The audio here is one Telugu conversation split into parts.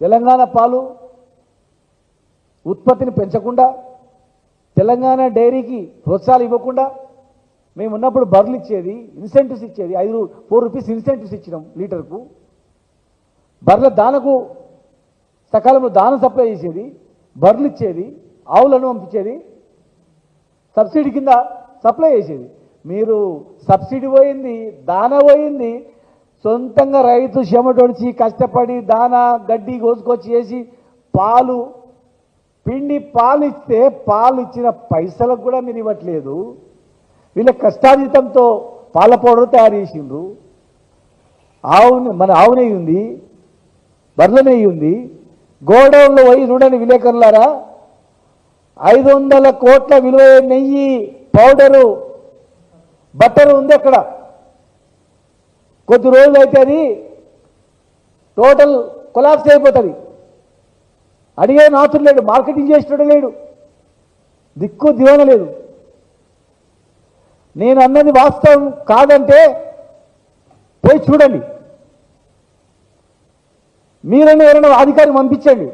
తెలంగాణ పాలు ఉత్పత్తిని పెంచకుండా తెలంగాణ డైరీకి ప్రోత్సాహాలు ఇవ్వకుండా మేము ఉన్నప్పుడు బర్రెలు ఇచ్చేది ఇన్సెంటివ్స్ ఇచ్చేది ఐదు ఫోర్ రూపీస్ ఇన్సెంటివ్స్ ఇచ్చినాం లీటర్కు. బర్రెల దానకు సకాలంలో దానం సప్లై చేసేది బర్రెలు ఇచ్చేది ఆవులను పంపించేది సబ్సిడీ కింద సప్లై చేసేది. మీరు సబ్సిడీ పోయింది దాన పోయింది సొంతంగా రైతు చెమటొడిచి కష్టపడి దాన గడ్డి కోసుకొచ్చి వేసి పాలు పిండి పాలు ఇస్తే పాలు ఇచ్చిన పైసలకు కూడా మీరు ఇవ్వట్లేదు వీళ్ళ కష్టాతీతంతో పాల పౌడర్ తయారు చేసిండ్రు. ఆవుని మన ఆవు నెయ్యి ఉంది బర్లనే నెయ్యి ఉంది. గోడౌన్లో పోయి చూడండి విలేకరులారా ఐదు వందల కోట్ల విలువ నెయ్యి పౌడరు బట్టలు ఉంది అక్కడ. కొద్ది రోజులు అయితే అది టోటల్ కొలాప్స్ అయిపోతుంది. అడిగే నాతుడు లేడు మార్కెటింగ్ చేసేటోడు లేడు. దిక్కు దివాన లేదు. నేను అన్నది వాస్తవం కాదంటే పోయి చూడండి. మీరైనా ఎవరైనా అధికారిని పంపించండి.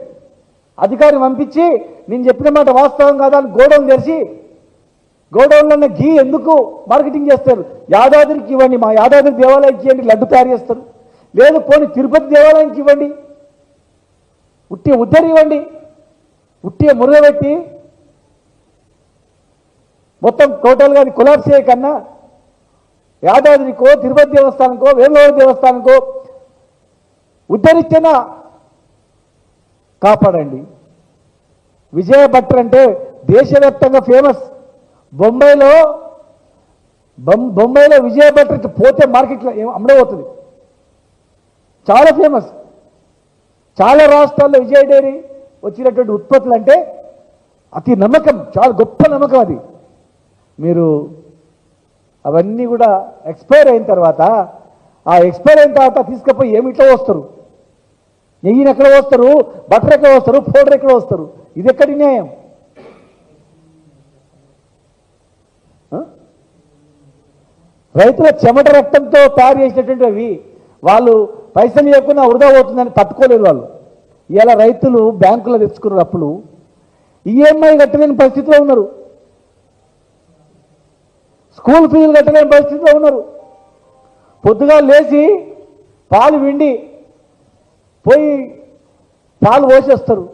అధికారిని పంపించి నేను చెప్పిన మాట వాస్తవం కాదా అని గోడౌన్ తెరిచి గోడౌన్లో ఉన్న ఘీ ఎందుకు మార్కెటింగ్ చేస్తారు? యాదాద్రికి ఇవ్వండి మా యాదాద్రి దేవాలయానికి ఇవ్వండి లడ్డు తయారు చేస్తారు. లేదు పోనీ తిరుపతి దేవాలయానికి ఇవ్వండి. ఉట్టి ఉద్దరి ఇవ్వండి. ఉట్టి మురగబెట్టి మొత్తం టోటల్గా అది కొలాప్స్ చేయకన్నా యాదాద్రికో తిరుపతి దేవస్థానంకో వేములవాడ దేవస్థానంకో ఉద్ధరించినా కాపాడండి. విజయ భట్టర్ అంటే దేశవ్యాప్తంగా ఫేమస్ బొంబాయిలో బొం- బొంబాయిలో విజయ భట్టర్ పోతే మార్కెట్లో అమ్మడే అమ్మడబోతుంది చాలా ఫేమస్ చాలా రాష్ట్రాల్లో విజయ డైరీ వచ్చినటువంటి ఉత్పత్తులు అంటే అతి నమ్మకం చాలా గొప్ప నమ్మకం అది. మీరు అవన్నీ కూడా ఎక్స్పైర్ అయిన తర్వాత ఆ ఎక్స్పైర్ అయిన తర్వాత తీసుకపోయి ఏమిట్లో వస్తారు నెయ్యిని ఎక్కడ వస్తారు బటర్ ఎక్కడ వస్తారు పౌడర్ ఎక్కడ వస్తారు ఇది ఎక్కడి న్యాయం? రైతుల చెమట రక్తంతో తయారు చేసినటువంటి అవి వాళ్ళు పైసలు చేయకుండా వృధా అవుతుందని తట్టుకోలేరు వాళ్ళు. ఇలా రైతులు బ్యాంకులో తెచ్చుకున్నారు అప్పులు. ఈఎంఐ కట్టలేని పరిస్థితిలో ఉన్నారు. స్కూల్ ఫీజులు కట్టలేని పరిస్థితిలో ఉన్నారు. పొద్దుగా లేచి పాలు విండి పోయి పాలు పోసేస్తారు.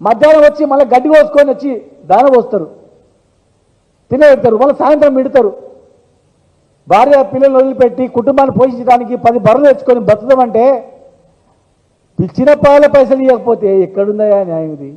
మధ్యాహ్నం వచ్చి మళ్ళీ గడ్డి కోసుకొని వచ్చి దాన పోస్తారు. తినబెడతారు. మళ్ళీ సాయంత్రం మిడతారు. భార్య పిల్లలు వదిలిపెట్టి కుటుంబాన్ని పోషించడానికి పది బర్రెలు తెచ్చుకొని బతుకమంటే పిచ్చిన పాల పైసలు ఇవ్వకపోతే ఎక్కడున్నాయా న్యాయం ఇది?